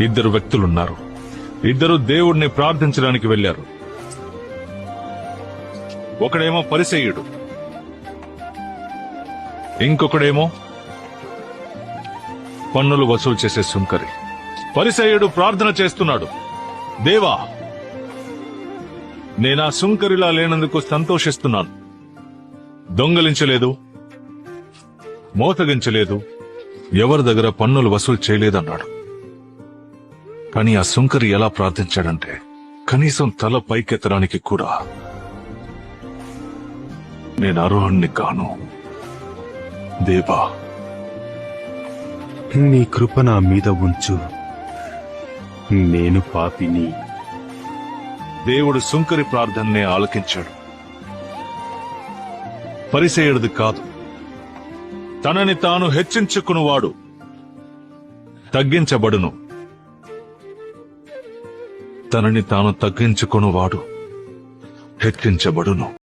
ఇద్దరు వ్యక్తులున్నారు. ఇద్దరు దేవుణ్ణి ప్రార్థించడానికి వెళ్ళారు ఒకడేమో పరిసయ్యుడు. ఇంకొకడేమో పన్నులు వసూలు చేసే సుంకరి. పరిసయ్యుడు ప్రార్థన చేస్తున్నాడు. దేవా నేనా సుంకరిలా లేనందుకు సంతోషిస్తున్నాను. దొంగలించలేదు. మోసగించలేదు. ఎవరి దగ్గర పన్నులు వసూలు చేయలేదన్నాడు. కానీ ఆ సుంకరి ఎలా ప్రార్థించాడంటే కనీసం తల పైకెత్తడానికి కూడా నేను అర్హుణ్ణి కాను. దేవా నీ కృప నా మీద ఉంచు. నేను పాపిని. దేవుడు సుంకరి ప్రార్థననే ఆలకించాడు. పరిసేయుడిది కాదు. తనని తాను హెచ్చించుకునివాడు. తగ్గించబడును. తనని తాను తగ్గించుకునివాడు హెచ్చించబడును.